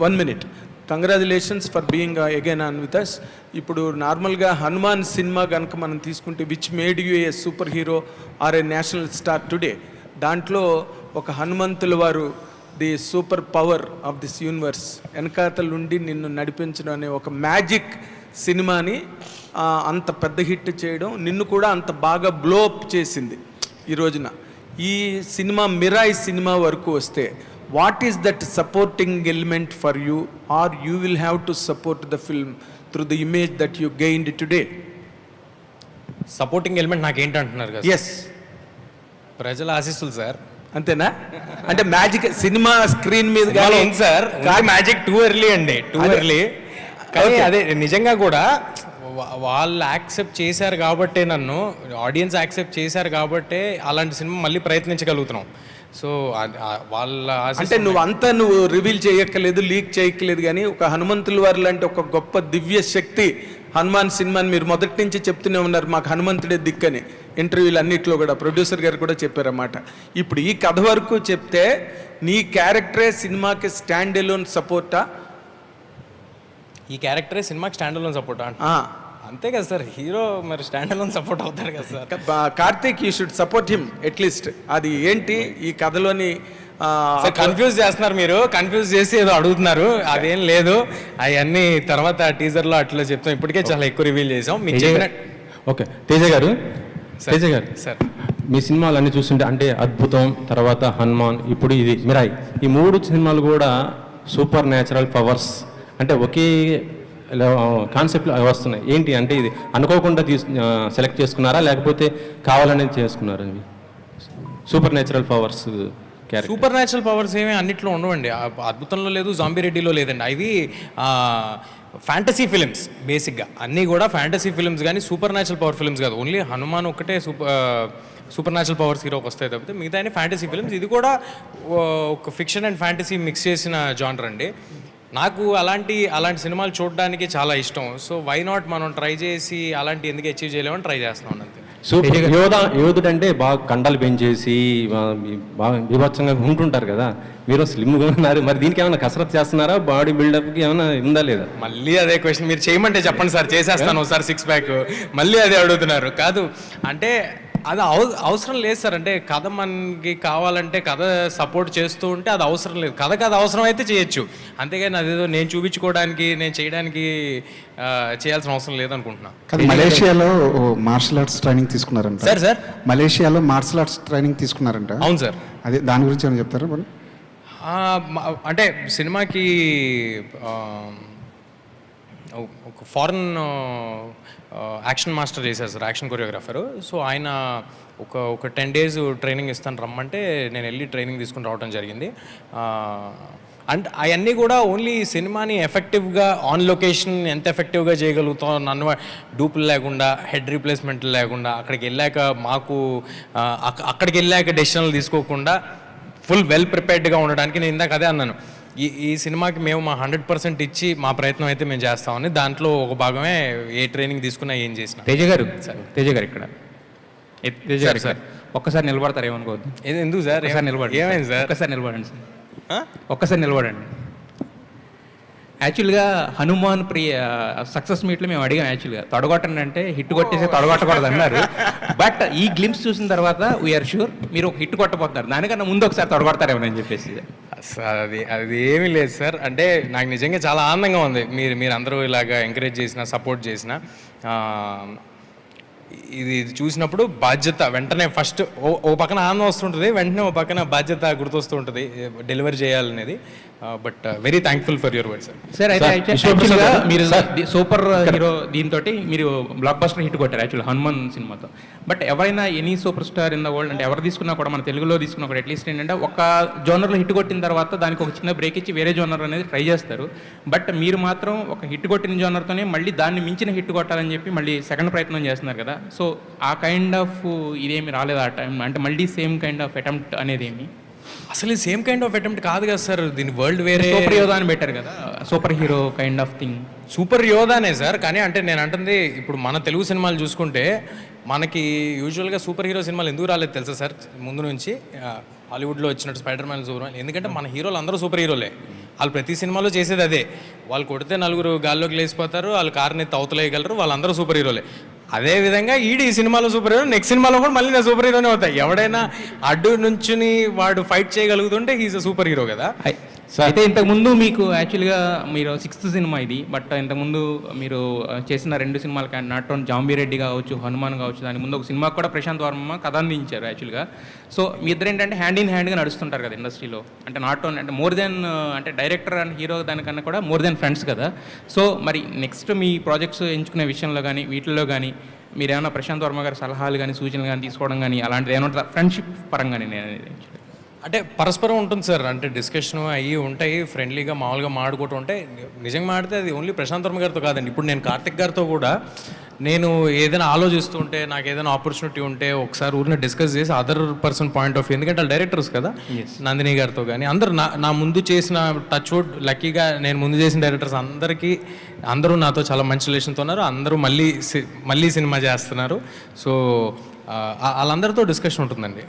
One minute congratulations for being again on with us ఇప్పుడు నార్మల్గా Hanuman cinema కనుక మనం తీసుకుంటే which made you a superhero or a national star today దాంట్లో ఒక హనుమంతుల వారు the superpower of this universe వెనకాతలుండి నిన్ను నడిపించడం అనే ఒక మ్యాజిక్ సినిమాని అంత పెద్ద హిట్ చేయడం నిన్ను కూడా అంత బాగా బ్లోప్ చేసింది ఈ రోజున. ఈ సినిమా మిరాయి సినిమా వరకు వస్తే what is that supporting element for you or you will have to support the film through the image that you gained today supporting element నాకు ఏంటి అంటున్నారు కదా? ఎస్ ప్రజల ఆశీస్సులు సార్. అంతేనా? అంటే మ్యాజిక్ సినిమా స్క్రీన్ మీద ఉంది సార్. మ్యాజిక్ టూ ఎర్లీ అండి. టూ. ఎర్లీ కానీ. అదే నిజంగా కూడా వాళ్ళు యాక్సెప్ట్ చేశారు కాబట్టే నన్ను ఆడియన్స్ యాక్సెప్ట్ చేశారు కాబట్టే అలాంటి సినిమా మళ్ళీ ప్రయత్నించగలుగుతున్నాం. సో వాళ్ళ అంటే నువ్వు అంతా నువ్వు రివీల్ చేయక్కర్లేదు లీక్ చేయక్కర్లేదు కానీ ఒక హనుమంతుల వారు లాంటి ఒక గొప్ప దివ్య శక్తి హనుమాన్ సినిమాని మీరు మొదటి నుంచి చెప్తూనే ఉన్నారు మాకు హనుమంతుడే దిక్కని. ఇంటర్వ్యూలు అన్నిట్లో కూడా ప్రొడ్యూసర్ గారు కూడా చెప్పారన్నమాట. ఇప్పుడు ఈ కథ వరకు చెప్తే నీ క్యారెక్టరే సినిమాకి స్టాండ్ ఎలోన్ సపోర్టా ఈ క్యారెక్టరే సినిమాకి స్టాండ్ అలోన్ సపోర్ట్ అంతే కదా సార్ హీరో మరి స్టాండ్ అలోన్ సపోర్ట్ అవుతారు కదా sir. Karthik you should support him at least అది ఏంటి? ఈ కథలోని కన్ఫ్యూజ్ చేస్తున్నారు మీరు. కన్ఫ్యూజ్ చేసి ఏదో అడుగుతున్నారు. అదేం లేదు. అవన్నీ తర్వాత టీజర్లో అట్లా చెప్తాం. ఇప్పటికే చాలా ఎక్కువ రివీల్ చేసాం మీకు చెప్పిన ఓకే. తేజ గారు? తేజ గారు. సార్. మీ సినిమాలు అన్ని చూస్తుంటే అంటే అద్భుతం తర్వాత హనుమాన్ ఇప్పుడు ఇది. మిరాయి ఈ మూడు సినిమాలు కూడా సూపర్ న్యాచురల్ పవర్స్. అంటే ఒకే కాన్సెప్ట్ వస్తున్నాయి. ఏంటి అంటే ఇది అనుకోకుండా తీసు సెలెక్ట్ చేసుకున్నారా? లేకపోతే కావాలనేది చేసుకున్నారా ఇవి? Supernatural powers supernatural powers ఏమీ అన్నిట్లో ఉండవండి. అద్భుతంలో లేదు జాంబిరెడ్డిలో లేదండి. అవి ఫ్యాంటసీ ఫిలిమ్స్ బేసిక్గా అన్నీ కూడా ఫ్యాంటసీ ఫిలిమ్స్ కానీ సూపర్ న్యాచురల్ పవర్ ఫిలిమ్స్ కాదు. ఓన్లీ హనుమాన్ ఒక్కటే సూపర్ సూపర్ న్యాచురల్ పవర్స్ హీరోకి వస్తాయి తప్పితే మిగతా అన్ని ఫ్యాంటసీ ఫిలిమ్స్ ఇది కూడా ఓ, ఒక ఫిక్షన్ అండ్ ఫ్యాంటసీ మిక్స్ చేసిన జానర్ అండి. నాకు అలాంటి అలాంటి సినిమాలు చూడడానికి చాలా ఇష్టం. సో వై నాట్ మనం ట్రై చేసి అలాంటి ఎందుకు అచీవ్ చేయలేమని ట్రై చేస్తున్నాం అంతే. సూపర్. యోధ యోధుడు అంటే బాగా కండలు పెంచేసి బాగా బీభత్సంగా ఉంటుంటారు కదా. మీరు స్లిమ్గా ఉన్నారు. మరి దీనికి ఏమైనా కసరత్ చేస్తున్నారా? బాడీ బిల్డప్కి ఏమైనా ఉందా లేదా? మళ్ళీ అదే క్వశ్చన్ మీరు చేయమంటే చెప్పండి సార్. చేసేస్తాను ఒకసారి సిక్స్ ప్యాక్ మళ్ళీ అదే అడుగుతున్నారు. కాదు అంటే అది అవ- అవసరం లేదు సార్. అంటే కథ మనకి కావాలంటే కథ సపోర్ట్ చేస్తూ ఉంటే అది అవసరం లేదు. కథ కథ అవసరం అయితే చేయొచ్చు. అంతేగాని అదేదో నేను చూపించుకోవడానికి నేను చేయడానికి చేయాల్సిన అవసరం లేదనుకుంటున్నా. కాదు మలేషియాలో martial arts training తీసుకున్నారంట. Sir sir. మలేషియాలో మార్షల్ ఆర్ట్స్ ట్రైనింగ్ తీసుకున్నారంట. అవును సార్. అదే దాని గురించి ఏమైనా చెప్తారా మరి? ఆ, మ- అంటే సినిమాకి ఆ, ఒక ఫారెన్ యాక్షన్ మాస్టర్ చేశారు సార్ యాక్షన్ కొరియోగ్రాఫర్ సో ఆయన ఒక ఒక టెన్ డేస్ ట్రైనింగ్ ఇస్తాను రమ్మంటే నేను వెళ్ళి ట్రైనింగ్ తీసుకుని రావడం జరిగింది. అండ్ అవన్నీ కూడా ఓన్లీ సినిమాని ఎఫెక్టివ్గా ఆన్ లొకేషన్ ఎంత ఎఫెక్టివ్గా చేయగలుగుతాం నన్ను డూపులు లేకుండా హెడ్ రీప్లేస్మెంట్లు లేకుండా అక్కడికి వెళ్ళాక మాకు అక్క- అక్కడికి వెళ్ళాక డెసిషన్లు తీసుకోకుండా ఫుల్ వెల్ ప్రిపేర్డ్గా ఉండడానికి నేను ఇందాక అదే అన్నాను. ఈ ఈ సినిమాకి మేము మా హండ్రెడ్ పర్సెంట్ ఇచ్చి మా ప్రయత్నం అయితే మేము చేస్తామని దాంట్లో ఒక భాగమే ఏ ట్రైనింగ్ తీసుకున్నా ఏం చేసినా. తేజ గారు తేజ గారు ఇక్కడ. ఏ- తేజ గారు సార్, ఒక్కసారి నిలబడతారు ఏమనుకోవద్దు ఏ- ఎందుకు సార్? ఒక్కసారి నిలబడండి ఏమైంది సార్? ఒక్కసారి నిలబడండి సార్. ఆ? ఒక్కసారి నిలబడండి. యాక్చువల్గా హనుమాన్ ప్రియ సక్సెస్ మీట్లో మేము అడిగాం యాక్చువల్గా. తొడగొట్టండి అంటే హిట్ కొట్టేసి తొడగొట్టకూడదు అన్నారు. బట్ ఈ గ్లిమ్స్ చూసిన తర్వాత వీఆర్ షూర్ మీరు ఒక హిట్ కొట్టబోతున్నారు. దానికన్నా ముందు ఒకసారి తొడగొడతారేమో అని చెప్పేసి. సార్ అది అది ఏమీ లేదు సార్ అంటే నాకు నిజంగా చాలా ఆనందంగా ఉంది. మీరు మీరు అందరూ ఇలాగా ఎంకరేజ్ చేసిన సపోర్ట్ చేసిన. ఇది ఇది చూసినప్పుడు బాధ్యత వెంటనే ఫస్ట్ ఓ ఓ పక్కన ఆనందం వస్తుంటుంది వెంటనే ఓ పక్కన బాధ్యత గుర్తొస్తూ ఉంటుంది డెలివరీ చేయాలనేది. But very thankful for your word sir sir అయితే మీరు సూపర్ హీరో దీంతో మీరు బ్లాక్ బస్టర్ హిట్ కొట్టారు యాక్చువల్ హనుమాన్ సినిమాతో. బట్ ఎవరైనా any superstar in the world అంటే ఎవరు తీసుకున్నా కూడా మన తెలుగులో తీసుకున్నా కూడా అట్లీస్ట్ ఏంటంటే ఒక జోనర్లో హిట్ కొట్టిన తర్వాత దానికి ఒక చిన్న బ్రేక్ ఇచ్చి వేరే జోనర్ అనేది ట్రై చేస్తారు. బట్ మీరు మాత్రం ఒక హిట్ కొట్టిన జోనర్తోనే మళ్ళీ దాన్ని మించిన హిట్ కొట్టాలని చెప్పి మళ్ళీ సెకండ్ ప్రయత్నం చేస్తున్నారు కదా. సో ఆ కైండ్ ఆఫ్ ఇదేమి రాలేదు ఆ టైం అంటే మళ్ళీ సేమ్ కైండ్ ఆఫ్ అటెంప్ట్ అనేది ఏమి అసలు సేమ్ కైండ్ ఆఫ్ అటెంప్ట్ కాదు కదా సార్. దీని వరల్డ్ వేరే సూపర్ యోధా అని పెట్టారు కదా. Superhero kind of thing super యోధానే sir. కానీ అంటే నేను అంటుంది ఇప్పుడు మన తెలుగు సినిమాలు చూసుకుంటే మనకి యూజువల్గా సూపర్ హీరో సినిమాలు ఎందుకు రాలేదు తెలుసా సార్? ముందు నుంచి హాలీవుడ్లో వచ్చినట్టు స్పైడర్ మ్యాన్ సూపర్ ఎందుకంటే మన హీరోలు అందరూ సూపర్ హీరోలే వాళ్ళు ప్రతి సినిమాలో చేసేది అదే. వాళ్ళు కొడితే నలుగురు గాల్లోకి లేచిపోతారు వాళ్ళు కార్ని తవతలేయగలరు వాళ్ళందరూ సూపర్ హీరోలే అదే విధంగా ఈడు ఈ సినిమాలో సూపర్ హీరో నెక్స్ట్ సినిమాలో కూడా మళ్ళీ నా సూపర్ హీరోనే అవుతాయి. ఎవడైనా అడ్డు నుంచుని వాడు ఫైట్ చేయగలుగుతుంటే హీఈస్ సూపర్ హీరో కదా. అయితే ఇంతకుముందు మీకు యాక్చువల్గా మీరు సిక్స్త్ సినిమా ఇది బట్ ఇంతకుముందు మీరు చేసిన రెండు సినిమాలు కానీ నాట్ ఓన్ జాంబీరెడ్డి కావచ్చు హనుమాన్ కావచ్చు దాని ముందు ఒక సినిమా కూడా ప్రశాంత్ వర్మ కథ అందించారు యాక్చువల్గా సో మీ ఇద్దరు ఏంటంటే హ్యాండ్ ఇన్ హ్యాండ్గా నడుస్తుంటారు కదా ఇండస్ట్రీలో అంటే నాట్ ఓన్ అంటే మోర్ దెన్ అంటే డైరెక్టర్ అండ్ హీరో దానికన్నా కూడా మోర్ దెన్ ఫ్రెండ్స్ కదా. సో మరి నెక్స్ట్ మీ ప్రాజెక్ట్స్ ఎంచుకునే విషయంలో కానీ వీటిల్లో కానీ మీరు ఏమైనా ప్రశాంత్ వర్మ గారి సలహాలు కానీ సూచనలు కానీ తీసుకోవడం కానీ అలాంటిది ఏమైనా ఫ్రెండ్షిప్ పరంగానే నేను అంటే పరస్పరం ఉంటుంది సార్. అంటే డిస్కషన్ అయ్యి ఉంటాయి ఫ్రెండ్లీగా మామూలుగా మాడుకుంటూ ఉంటాయి. నిజంగా మాడితే అది ఓన్లీ ప్రశాంత్ వర్మ గారితో కాదండి. ఇప్పుడు నేను కార్తిక్ గారితో కూడా నేను ఏదైనా ఆలోచిస్తూ ఉంటే నాకు ఏదైనా ఆపర్చునిటీ ఉంటే ఒకసారి ఊరిని డిస్కస్ చేసి other person point of view ఎందుకంటే వాళ్ళు డైరెక్టర్స్ కదా నందిని గారితో కానీ అందరు నా నా ముందు చేసిన టచ్ వుడ్ లక్కీగా నేను ముందు చేసిన డైరెక్టర్స్ అందరికీ అందరూ నాతో చాలా మంచి రిలేషన్తో ఉన్నారు. అందరూ మళ్ళీ మళ్ళీ సినిమా చేస్తున్నారు. సో వాళ్ళందరితో డిస్కషన్ ఉంటుందండి.